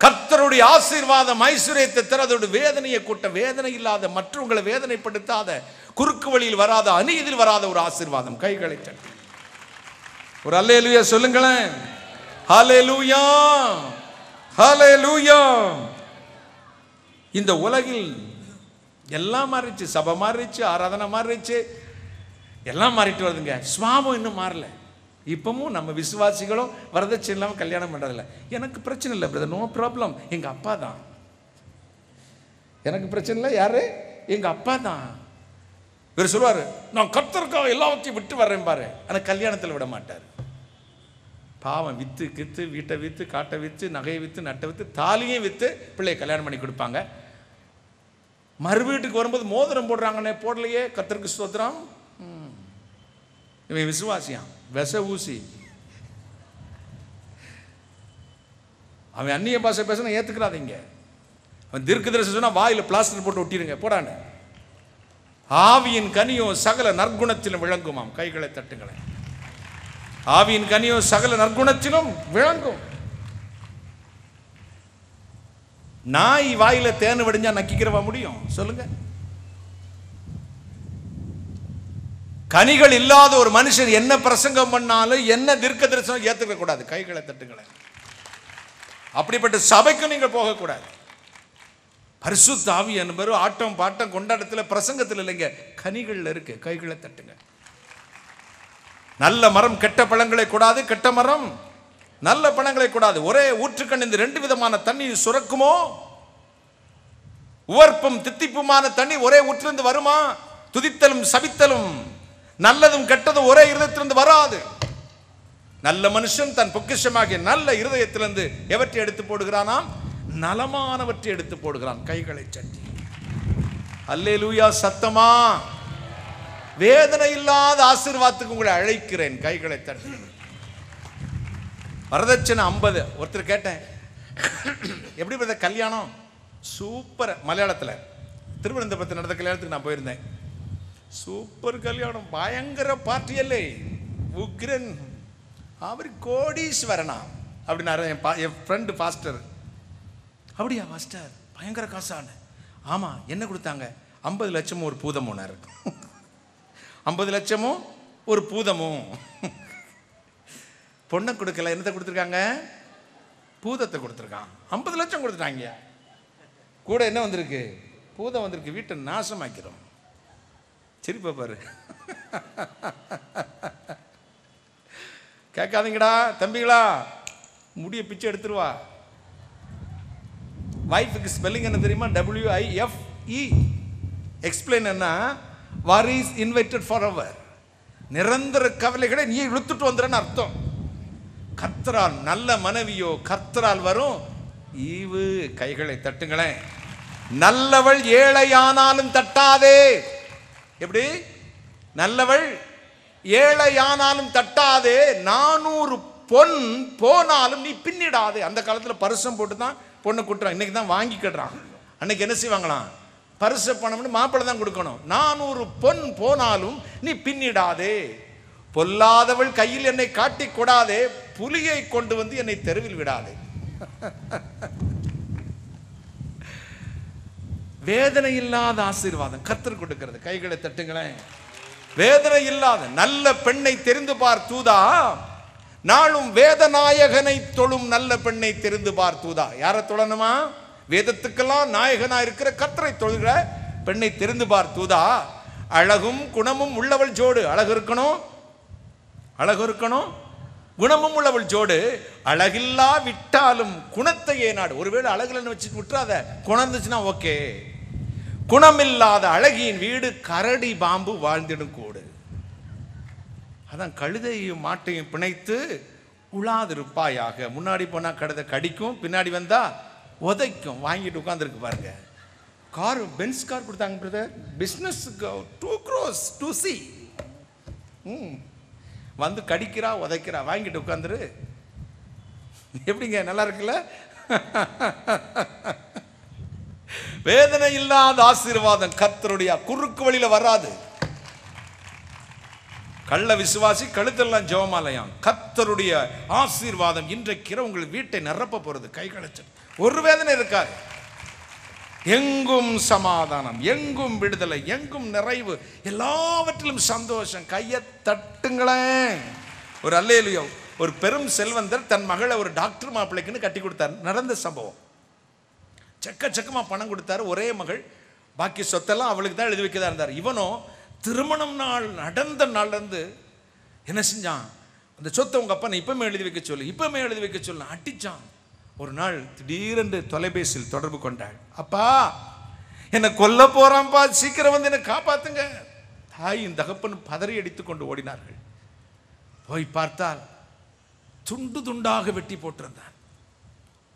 கர்த்தருடைய ஆசீர்வாதம் ஐஸ்வர்யத்தை தர அதோட வேதனையை கூட்ட வேதனை இல்லாத மற்றவங்களை வேதனைப்படுத்தாத குறுக்கு வழியில் வராத அநீதியில் வராத ஒரு ஆசீர்வாதம். கைகளை தட்டி ஒரு அல்லேலூயா சொல்லுங்களேன். ஹalleluya ஹalleluya இந்த உலகில் எல்லாம் மாறிச்சு சபை மாறிச்சு ஆராதனை மாறிச்சு எல்லாம் மாறிட்டு வருதுங்க. சுவாபம் இன்னும் மாறலை. இப்பவும் நம்ம விசுவாசிகளும் வரதட்சணை இல்லாமல் கல்யாணம் பண்ணுறதில்ல எனக்கு பிரச்சனை இல்லை பிரதர் நோ ப்ராப்ளம் எங்கள் அப்பா தான். எனக்கு பிரச்சனை இல்லை. யாரு? எங்கள் அப்பா தான். இவர் சொல்லுவார் நான் கர்த்தருக்காக எல்லாவற்றையும் விட்டு வர்றேன் பாரு. ஆனால் கல்யாணத்தில் விட மாட்டார். பாவம் விற்று கித்து வீட்டை விற்று காட்டை விற்று நகையை விற்று நட்டை விற்று தாலியும் விற்று பிள்ளையை கல்யாணம் பண்ணி கொடுப்பாங்க. மறு வீட்டுக்கு வரும்போது மோதிரம் போடுறாங்கன்னே போடலையே. கத்தருக்கு ஸ்தோத்திரம். இவன் விசுவாசியான் விச ஊசி. அவன் அந்நிய பாஷை பேசினா ஏத்துக்கிறாதீங்க அவன் தீர்க்க தரிசனம் சொன்னா வாயில் பிளாஸ்டர் போட்டு ஒட்டிடுங்க போடான்னு ஆவியின் கனியும் சகல நற்குணத்திலும் விளங்குமாம் கைகளை தட்டுங்களேன். ஆவியின் கனியும் சகல நற்குணத்திலும் விளங்கும். நாய் வாயில் தேன் வடிஞ்சா நக்கிக்கிறவா முடியும்? சொல்லுங்கள் கனிகள் இல்லாத ஒரு மனுஷன் என்ன பிரசங்கம் பண்ணாலும் என்ன தீர்க்க தரிசனம் ஏற்றுக்க கூடாது. கைகளை தட்டுங்களேன். அப்படிப்பட்ட சபைக்கும் நீங்கள் போகக்கூடாது பரிசு தாவி என்பரும் ஆட்டம் பாட்டம் கொண்டாட்டத்தில் பிரசங்கத்தில் இல்லைங்க. கனிகளில் இருக்கு. கைகளை தட்டுங்க. நல்ல மரம் கெட்ட பழங்களை கூடாது. கெட்ட மரம் நல்ல பழங்களை கூடாது. ஒரே ஊற்றுக்கண் இந்த ரெண்டு விதமான தண்ணி சுரக்குமோ? உவர்ப்பும் தித்திப்புமான தண்ணி ஒரே ஊற்றிலிருந்து வருமா? துதித்தலும் சபித்தலும் நல்லதும் கெட்டதும் ஒரே இருதயத்திலிருந்து வராது. நல்ல மனுஷன் தன் பொக்கிஷமாகிய நல்ல இருதயத்திலிருந்து எவற்றை எடுத்து போடுகிறானாம்? நலமானவற்றை எடுத்து போடுகிறான் கைகளை சட்டி. அல்லேலூயா சத்தமா? வேதனை இல்லாத ஆசீர்வாதத்துக்கு உங்களை அழைக்கிறேன் கைகளை தட்டி. வரதட்சணை ஐம்பது. ஒருத்தர் கேட்டேன் எப்படி பிரத கல்யாணம்? சூப்பர். மலையாளத்தில். திருவனந்தபுரத்தில் நடந்த கல்யாணத்துக்கு நான் போயிருந்தேன். சூப்பர் கல்யாணம் பயங்கர பார்ட்டி அல்லே உக்ரன் அவர் கோடீஸ்வரனா? அப்படின்னாரு என் பா என் ஃப்ரெண்டு பாஸ்டர் அப்படியா பாஸ்டர் பயங்கர காசான ஆமாம் என்ன கொடுத்தாங்க? ஐம்பது லட்சமும் ஒரு பூதமுன்னாரு ஐம்பது லட்சமும் ஒரு பூதமும். பொண்ணை கொடுக்கல என்னத்தை கொடுத்துருக்காங்க? பூதத்தை கொடுத்துருக்கான். ஐம்பது லட்சம் கொடுத்துட்டாங்க. கூட என்ன வந்திருக்கு? பூதம் வந்திருக்கு. வீட்டை நாசமாக்கிறோம் சிரிப்பா பாரு. கேட்காதீங்கடா தம்பிகளா. முடிய பிச்சை எடுத்துருவா. வைஃபுக்கு ஸ்பெல்லிங் என்ன தெரியுமா? டபிள்யூஐஎஃப்இ எக்ஸ்பிளைன் என்ன? வார் இஸ் இன்வைட்டட் ஃபார் அவர் நிரந்தர கவலைகளை நீ இழுத்துட்டு வந்துறன்னு அர்த்தம். கர்த்தரால் நல்ல மனைவியோ கர்த்தரால் வரும். ஈவு கைகளை தட்டுங்களேன். நல்லவள் ஏழையானாலும் தட்டாதே. எப்படி? நல்லவள் ஏழையானாலும் தட்டாதே நானூறு பொன் போனாலும் நீ பின்னிடாதே. அந்த காலத்தில் பரிசம் போட்டு தான் பொண்ணை கூட்டுறான் இன்றைக்கி தான் வாங்கி கட்டுறான். அன்னைக்கு என்ன செய்வாங்களாம்? பரிச பணம்னு மாப்பிள்ளை தான் கொடுக்கணும். நானூறு பொன் போனாலும் நீ பின்னிடாதே. பொல்லாதவள் கையில் என்னை காட்டி கொடாதே. புலியை கொண்டு வந்து என்னை தெருவில் விடாதே. வேதனை இல்லாத ஆசீர்வாதம். கத்தர் கொடுக்கிறது. கைகளை தட்டுங்களேன். வேதனை இல்லாத நல்ல பெண்ணை தெரிந்து பார் தூதா. நாளும் வேதநாயகனை தொழும் நல்ல பெண்ணை தெரிந்து பார் தூதா. யாரை தொழணுமா? வேதத்துக்கெல்லாம் நாயகனா இருக்கிற கத்தரை தொழுகிற பெண்ணை தெரிந்து பார் தூதா. அழகும் குணமும் உள்ளவள் ஜோடு. அழகு இருக்கணும்? அழகு இருக்கணும்? குணமும் உள்ளவள் ஜோடு. அழகில்லா விட்டாலும் குணத்தையே நாடு. ஒருவேளை அழகுலன்னு வச்சு விட்டுறாத. குணம் இருந்துச்சுன்னா ஓகே. குணமில்லாத அழகியின் வீடு கரடி பாம்பு வாழ்ந்திடும் கூடு. அதான் கழுதையும் மாட்டையும் பிணைத்து உழாதிருப்பாயாக முன்னாடி போனால் கழுதை கடிக்கும் பின்னாடி வந்தால் உதைக்கும். வாங்கிட்டு உட்காந்துருக்கு பாருங்க. கார் பென்ஸ் கார் கொடுத்தாங்க பிரதர் பிஸ்னஸ் டூ க்ரோஸ் டூ சி ம். வந்து கடிக்கிறா உதைக்கிறா. வாங்கிட்டு உட்காந்துரு எப்படிங்க நல்லா இருக்குல்ல? வேதனை இல்லாத ஆசீர்வாதம் கர்த்தருடைய குறுக்கு வழியில வராது. கள்ள விசுவாசி கழுத்தெல்லாம் ஜெபமாலயம். கர்த்தருடைய ஆசீர்வாதம் இன்றைக்கிற உங்கள் வீட்டை நிரப்ப போறது கை களைச்சு ஒரு வேதனை இருக்காது. எங்கும் சமாதானம் எங்கும் விடுதலை எங்கும் நிறைவு எல்லாவற்றிலும் சந்தோஷம். கையை தட்டுங்களேன். ஒரு அல்லையிலையோ ஒரு பெரும் செல்வந்தர் தன் மகளை ஒரு டாக்டர் மாப்பிள்ளைக்குன்னு கட்டி கொடுத்தார். நடந்த சம்பவம். செக்க பணம் கொடுத்தாரு. ஒரே மகள். பாக்கி சொத்தெல்லாம் அவளுக்கு தான் எழுதி வைக்கதா இருந்தார். இவனும் திருமணம் நாள் நடந்த நாள்லேருந்து என்ன செஞ்சான்? அந்த சொத்தை உங்கள் அப்பா இப்பவுமே எழுதி வைக்க சொல்லு இப்பவுமே எழுதி வைக்க சொல்லு அடிச்சான். ஒரு நாள் திடீரென்று தொலைபேசியில் தொடர்பு கொண்டாள். அப்பா என்னை கொல்ல போகிறான்ப்பா சீக்கிரம் வந்து என்னை காப்பாத்துங்க. தாயின் தகப்பன் பதறி அடித்துக் கொண்டு ஓடினார்கள். போய் பார்த்தால் துண்டு துண்டாக வெட்டி போட்டிருந்தான்.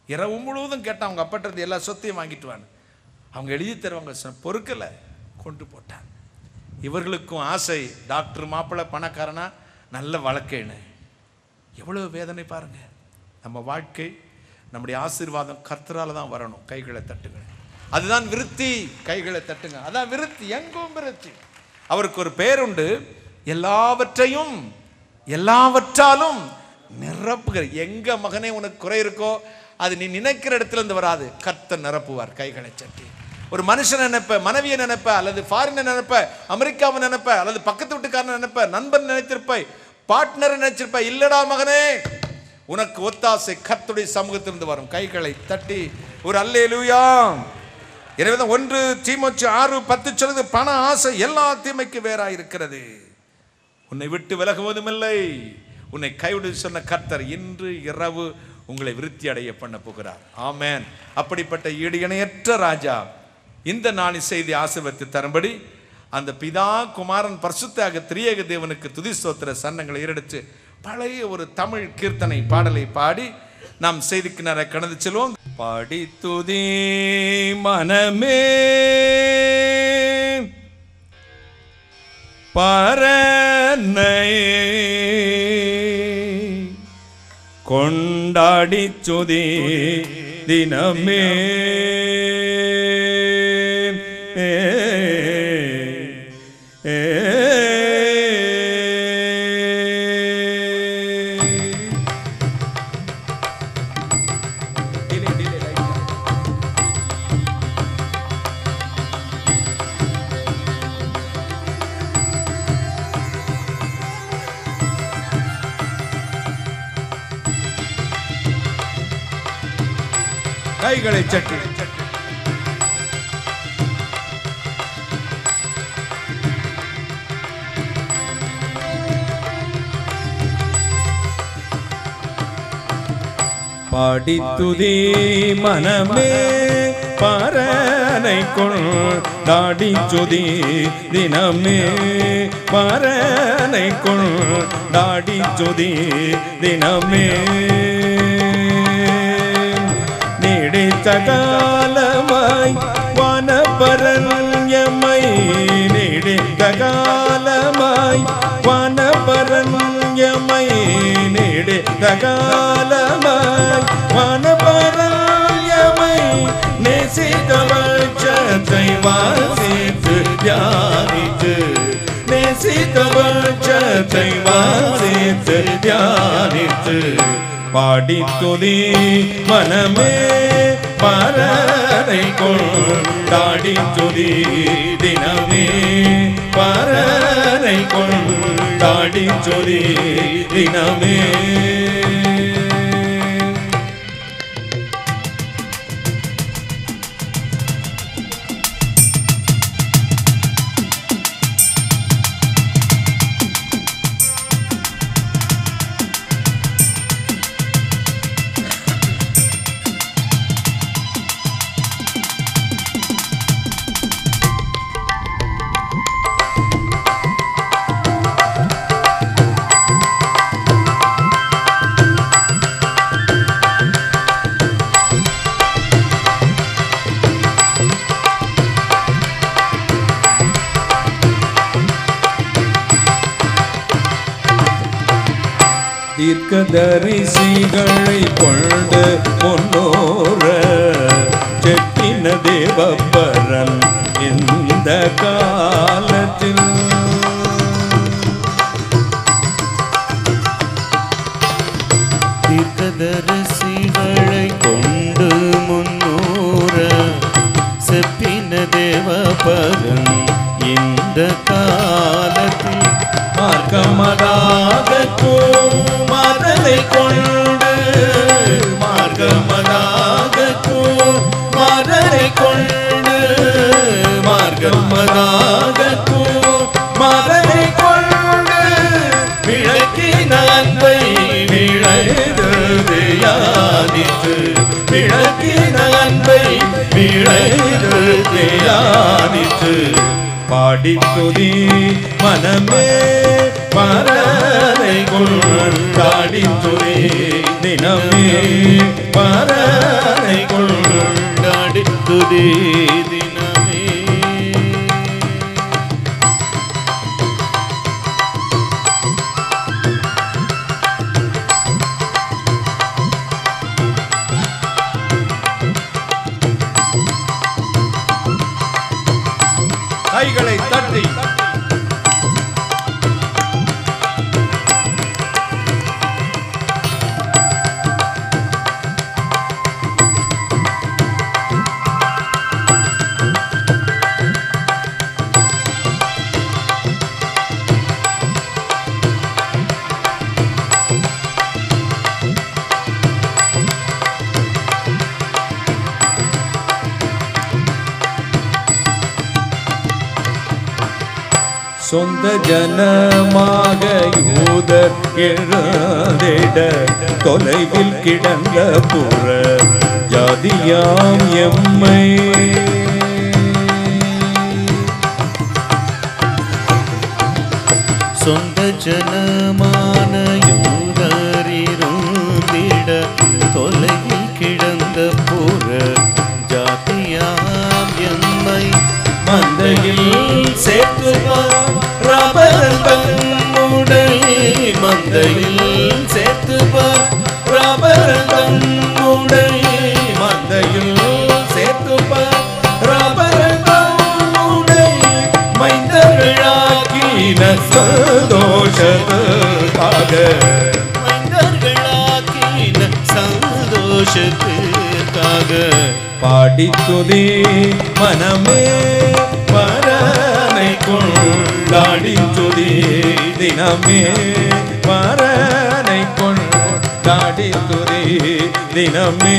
இரவு முழுவதும் கேட்டான் அவங்க அப்பட்டிருந்து எல்லா சொத்தையும் வாங்கிட்டு வான்னு. அவங்க எழுதி தருவாங்க பொறுக்கலை கொண்டு போட்டான். இவர்களுக்கும் ஆசை டாக்டர் மாப்பிள்ளை பணக்காரனா நல்ல வழக்கைன்னு. எவ்வளோ வேதனை பாருங்க. நம்ம வாழ்க்கை நம்முடைய ஆசீர்வாதம் கர்த்தரால் தான் வரணும் கைகளை தட்டுங்க. அதுதான் விருத்தி கைகளை தட்டுங்க. அதான் விருத்தி எங்கும் விருத்தி. அவருக்கு ஒரு பேருண்டு. எல்லாவற்றையும் எல்லாவற்றாலும் நிரப்புகிற. எங்க மகனே உனக்கு குறை இருக்கோ அது நீ நினைக்கிற இடத்துல இருந்து வராது. கர்த்தர் நிரப்புவார் கைகளை சட்டி. ஒரு மனுஷன் நினைப்ப மனைவியை நினைப்ப அல்லது ஃபாரினை நினைப்ப அமெரிக்காவை நினைப்ப அல்லது பக்கத்து வீட்டுக்காரனை நினைப்ப நண்பன் நினைத்திருப்பாய் பார்ட்னரை நினைச்சிருப்ப இல்லடா மகனே! உனக்கு ஒத்தாசை கர்த்துடைய சமூகத்திலிருந்து வரும். கைகளை தட்டி ஒரு அல்லேலூயா! எனவே தான் ஒன்று தீமோச்சு ஆறு பத்து சொல்லுது பண ஆசை எல்லா தீமைக்கு வேறா இருக்கிறது உன்னை விட்டு விலகுவதும் இல்லை உன்னை கைவிடு சொன்ன கர்த்தர் இன்று இரவு உங்களை விருத்தி அடைய பண்ண போகிறார். ஆமேன். அப்படிப்பட்ட ஈடு இணையற்ற ராஜா இந்த நாளின் செய்தி ஆசீர்வத்தை தரும்படி அந்த பிதா குமாரன் பரிசுத்தாக திரியேக தேவனுக்கு துதி ஸ்தோத்திர சன்னங்களை ஏறெடுத்து பழைய ஒரு தமிழ் கீர்த்தனை பாடலை பாடி நாம் செய்திக்கு நேர கடந்து செல்வோம். பாடி துதி மனமே பரனை கொண்டாடி சுதி தினமே கைகளை சட்டி பாடித்துதி மனமே பரனை கொண்டாடி சுதி தினமே பரனை கொண்டாடி சுதி தினமே. சகாலமாய் காலமாய் வனபரண்யமை நீடித்த காலமாய் வனபரண்யமை நீடித்த காலமாய் வனபரண்யமை நேசித்த பட்சத்தை வாசித்து தியானித்து நேசித்த பட்சத்தை வாசித்து தியானித்து பாடித்துதி மனமே பரனை கொண்டாடி துதி தினமே. பரனை கொண்டாடி துதி தினமே. தரிசிகளை கொண்டு முன்னோர செட்டின தேவப்பரன் இந்த காலத்தில் தியானித்து பாடித்துதி மனமே பரனை கொண்டாடித்துதி தினமே பரனை கொள் துதி சொந்த ஜனமாக யூதர் எழுந்திட தொலைவில் கிடந்த புற ஜாதியாம் எம்மை. சொந்த ஜன மந்தையில் சேர்த்து ரபரந்தமுடை மந்தையில் சேர்த்து ரபரமுடை மைந்தர்களாக்கின சந்தோஷத்துக்காக. மைந்தர்களாக்கின சந்தோஷத்துக்காக. பாடித்துதே மனமே கொண்டாடி துதி தினமே மரனை கொண்டாடி துதி தினமே